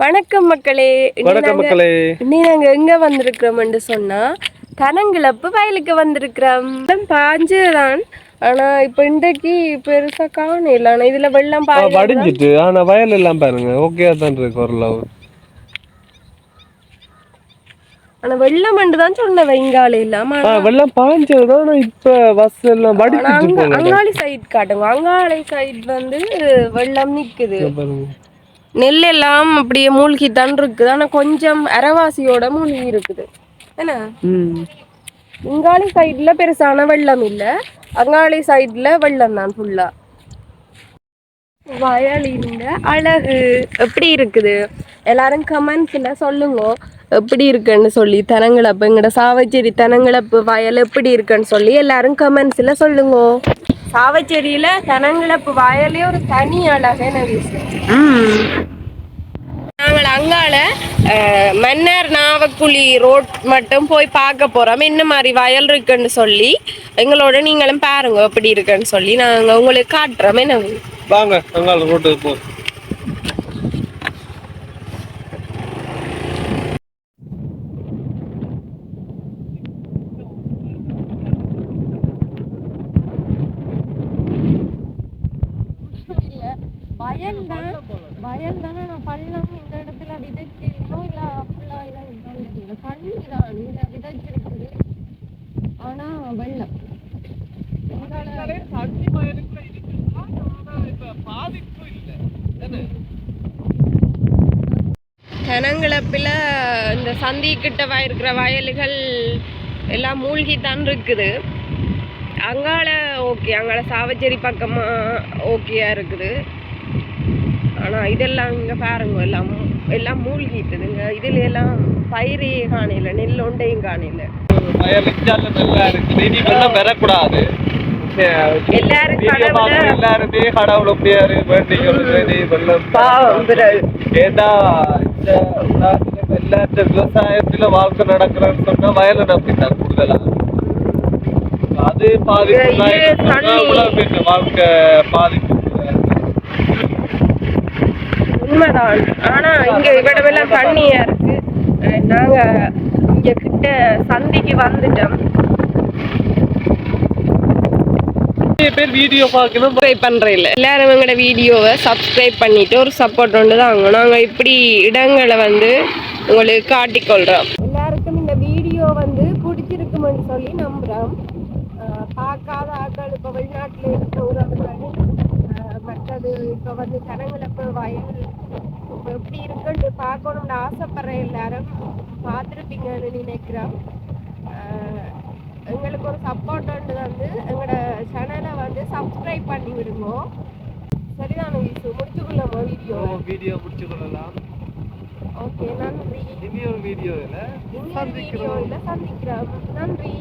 வணக்கம் மக்களே. வணக்கம் மக்களே. இன்னி நாங்க எங்க வந்திருக்கிறோம்னு சொன்னா தனங்கிழப்பு வயலுக்கு வந்திருக்கிறோம். பாஞ்சுதான் ஆனா இப்ப இன்றைக்கு பெருசா காணல ஆனா இதுல வெள்ளம் வடிஞ்சிட்டு. ஆனா வயல் எல்லாம் பாருங்க. ஓகே தான் இருக்கு ஓரளவு. ஆனா வெள்ளம் தான் சொன்ன வெங்கால இல்லாம வெள்ளம் பாஞ்சதுதான். இப்ப பஸ் எல்லாம் போங்க. அங்காளி சைடு காட்டுங்க. அங்காளி சைடு வந்து வெள்ளம் நிக்குது. பாருங்க நெல் எல்லாம் அப்படியே மூழ்கி தான் இருக்குது ஆனா கொஞ்சம் அரைவாசியோட மூழ்கி இருக்குது என்ன இங்காளி சைடுல பெருசான வெள்ளம் இல்ல. அங்காளி சைடுல வெள்ளம் தான் ஃபுல்லா வயலின் அழகு எப்படி இருக்குது? எல்லாரும் கமெண்ட்ஸ்ல சொல்லுங்க. எப்படி இருக்குன்னு சொல்லி தனங்கிழப்பு எங்கட சாவச்சேரி தனங்கிழப்பு வயல் எப்படி இருக்குன்னு சொல்லி எல்லாரும் கமெண்ட்ஸ்ல சொல்லுங்க. சாவச்சேரியில தனங்கிழப்பு வயலே ஒரு தனி அழகான விஷயம் நாங்கள் அங்கால அஹ், மன்னர் நாவக்குழி ரோட் மட்டும் போய் பார்க்க போறோம். என்ன மாதிரி வயல் இருக்குன்னு சொல்லி எங்களோட நீங்களும் பாருங்க எப்படி இருக்குன்னு சொல்லி நாங்க உங்களுக்கு காட்டுறோம். என்ன? வாங்க அங்கால ரோட்டுக்கு போ வயல் தான் வயல் தானே நான் பள்ளம் இந்த இடத்துல விதைச்சிருக்கோம் இல்ல ஃபுல்லா இதான் தண்ணி தான் இந்த விதைச்சிருக்குது ஆனா வெள்ளம். தெனங்கிழப்பில் இந்த சந்தி கிட்ட இருக்கிற வயல்கள் எல்லாம் மூழ்கித்தான் இருக்குது. அங்கால ஓகே அங்கால சாவச்சேரி பக்கமா ஓகேயா இருக்குது. ஆனா இதெல்லாம் இங்க பாருங்க எல்லாம் எல்லாம் மூழ்கிட்டுதுங்க. இதுல எல்லாம் பயிரே காணையில நெல் ஒண்டையும் காணையில வரக்கூடாது. எல்லாரும் கடவுளை- எல்லாத்த விவசாயத்துல வாழ்க்கை நடக்கிறன்னு சொன்னா வயலை நம்பிட்டாங்க கூடுதலா? அது பாதிப்பு வாழ்க்கை பாதிப்பு? உண்மைதான். ஆனா இங்க இவ்வளவெல்லாம் தண்ணியா இருக்கு. அஹ் நாங்க இங்க கிட்ட சந்திக்கு வந்துட்டோம். பேர் வீடியோ பார்க்கணும். சப்ஸ்கிரைப் எல்லாரும் எங்களோட வீடியோவை சப்ஸ்கிரைப் பண்ணிட்டு ஒரு சப்போர்ட் ஒன்று தாங்க நாங்க இப்படி இடங்களை வந்து உங்களுக்கு காட்டிக்கொள்றோம் எல்லாருக்கும் இந்த வீடியோ வந்து பிடிச்சிருக்குமென்னு சொல்லி நம்புறோம். அஹ் பார்க்காத ஆட்கள் இப்போ வெளிநாட்டில் இருக்கிற உறவுகள் மற்றது இப்போ வந்து கனங்களப்ப வயல் இப்போ எப்படி இருக்குன்னு பார்க்கணும்னு ஆசைப்படுற எல்லாரும் பார்த்துருப்பீங்கன்னு நினைக்கிறோம். அஹ் எங்களுக்கு ஒரு சப்போர்ட் வந்து எங்களோட சேனலை வந்து சப்ஸ்கிரைப் பண்ணி விடுங்க. சரிதான வீசு? முடிச்சுக்கொள்ளாம வீடியோ வீடியோ முடிச்சு கொள்ளலாம் ஓகே நன்றி. இனி ஒரு வீடியோவில் வீடியோவில் சந்திக்கிறோம். நன்றி.